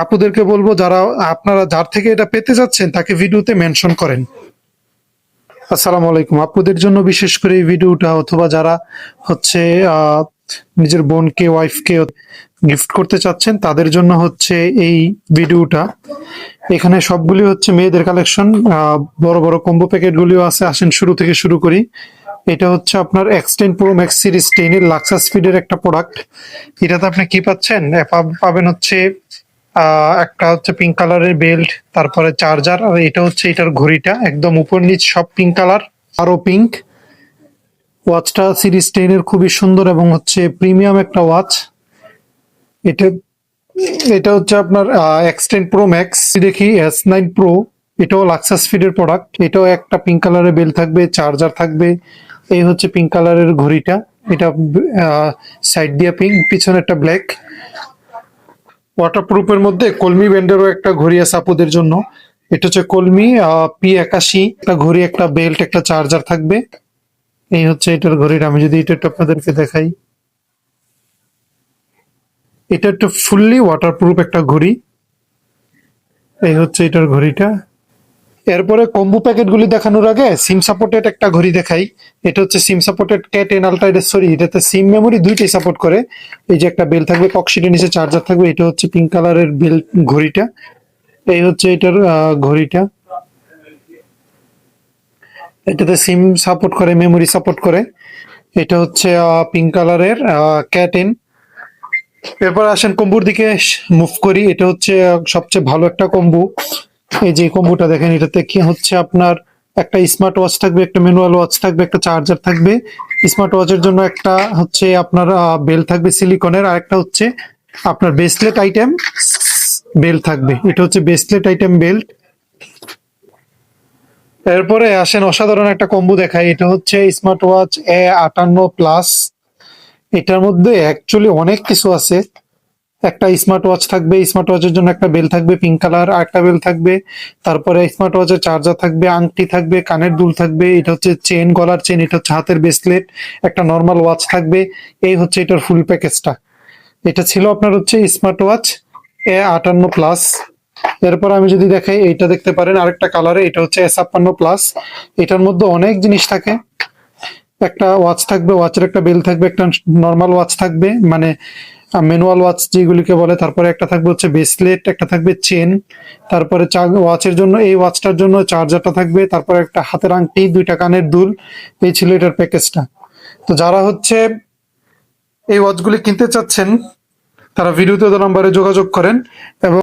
আপুদেরকে বলব, যারা, আপনারা যার থেকে এটা পেতে যাচ্ছেন, তাকে ভিডিওতে মেনশন করেন। আসসালামু আলাইকুম। আপুদের জন্য বিশেষ করে এই ভিডিওটা, অথবা যারা হচ্ছে নিজের বোনকে ওয়াইফকে গিফট করতে চাচ্ছেন, তাদের জন্য হচ্ছে এই ভিডিওটা। এখানে সবগুলি হচ্ছে মেয়েদের কালেকশন বড় বড় কম্বো প্যাকেট গুলিও আছে। আসেন, শুরু থেকে শুরু করি। এটা হচ্ছে আপনার X ten pro max series টেনের লাক্সা স্পিডের একটা প্রোডাক্ট এটাতে আপনি কি পাচ্ছেন? পাবেন হচ্ছে একটা হচ্ছে পিঙ্ক কালারের বেল্ট তারপরে চার্জার আর এটা হচ্ছে এটার ঘড়িটা, একদম উপর নিচ সব পিঙ্ক কালার আরও পিঙ্ক ওয়াচটা সিরিজ টেনের খুবই সুন্দর এবং হচ্ছে প্রিমিয়াম একটা ওয়াচ এটা এটা হচ্ছে আপনার এক্সটেন প্রো ম্যাক্স দেখি এস নাইন প্রো এটাও লাক্সাস ফিডের প্রোডাক্ট এটাও একটা পিঙ্ক কালারের বেল থাকবে চার্জার থাকবে। এই হচ্ছে পিঙ্ক কালারের ঘড়িটা, এটা সাইড দিয়ে পিঙ্ক পিছনে একটা ব্ল্যাক ওয়াটারপ্রুফের মধ্যে কলমি ব্যান্ডেরও একটা ঘড়ি আছে আপুদের জন্য। এটা হচ্ছে কলমি পি একাশি। একটা ঘড়ি, একটা বেল্ট, একটা চার্জার থাকবে। এই হচ্ছে এটার ঘড়িটা। আমি যদি এটা একটু আপনাদেরকে দেখাই। এটা একটা ফুললি ওয়াটারপ্রুফ একটা ঘড়ি। এই হচ্ছে এটার ঘড়িটা। এরপরে কম্বো প্যাকেটগুলি দেখানোর আগে সিম সাপোর্টেড একটা ঘড়ি দেখাই। এটা হচ্ছে SIM supported K ten ultra sorry এটাতে সিম মেমোরি দুইটাই সাপোর্ট করে। এই যে একটা বেল থাকবে ককশিটের নিচে চার্জার থাকবে, এটা হচ্ছে পিঙ্ক কালারের বেল ঘড়িটা। এই হচ্ছে এটার ঘড়িটা। এটাতে সিম সাপোর্ট করে মেমোরি সাপোর্ট করে। এটা হচ্ছে পিঙ্ক কালারের কে টেন এরপর আসেন কম্বুর দিকে মুভ করি। এটা হচ্ছে সবচেয়ে ভালো একটা কম্বু এই যে কম্বুটা দেখেন, এটাতে কি হচ্ছে আপনার? একটা স্মার্ট ওয়াচ থাকবে, একটা ম্যানুয়াল ওয়াচ থাকবে, একটা চার্জার থাকবে। স্মার্ট ওয়াচের জন্য একটা হচ্ছে আপনার বেল থাকবে সিলিকনের আর একটা হচ্ছে আপনার ব্রেসলেট আইটেম বেল থাকবে। এটা হচ্ছে ব্রেসলেট আইটেম বেল্ট এরপরে আসেন, অসাধারণ একটা কম্বো দেখায় এটা হচ্ছে স্মার্ট ওয়াচ এ আটান্ন প্লাস এটার মধ্যে অ্যাকচুয়ালি অনেক কিছু আছে। একটা স্মার্ট ওয়াচ থাকবে স্মার্ট ওয়াচের জন্য একটা বেল থাকবে পিঙ্ক কালার আর একটা বেল থাকবে। তারপরে স্মার্ট ওয়াচের চার্জার থাকবে, আংটি থাকবে, কানের দুল থাকবে, এটা হচ্ছে চেন গলার চেন এটা হচ্ছে হাতের ব্রেসলেট একটা নর্মাল ওয়াচ থাকবে। এই হচ্ছে এটার ফুল প্যাকেজটা এটা ছিল আপনার হচ্ছে স্মার্ট ওয়াচ এ আটান্ন প্লাস এরপর আমি যদি দেখাই, এইটা দেখতে পারেন, আরেকটা কালারে এটা হচ্ছে এস ছাপ্পান্ন প্লাস এটার মধ্যে অনেক জিনিস থাকে। একটা ওয়াচ থাকবে ওয়াচের একটা বেল থাকবে, একটা নর্মাল ওয়াচ থাকবে। মানে ম্যানুয়াল ওয়াচ যেগুলিকে বলে, তারপরে একটা থাকবে হচ্ছে ব্রেসলেট একটা থাকবে চেন তারপরে ওয়াচের জন্য, এই ওয়াচটার জন্য চার্জারটা থাকবে, তারপরে একটা হাতের আংটি, দুইটা কানের দুল, এই ছিল এটার প্যাকেজটা তো যারা হচ্ছে এই ওয়াচগুলি কিনতে চাচ্ছেন, তারা ভিডিওতে নাম্বারে যোগাযোগ করেন এবং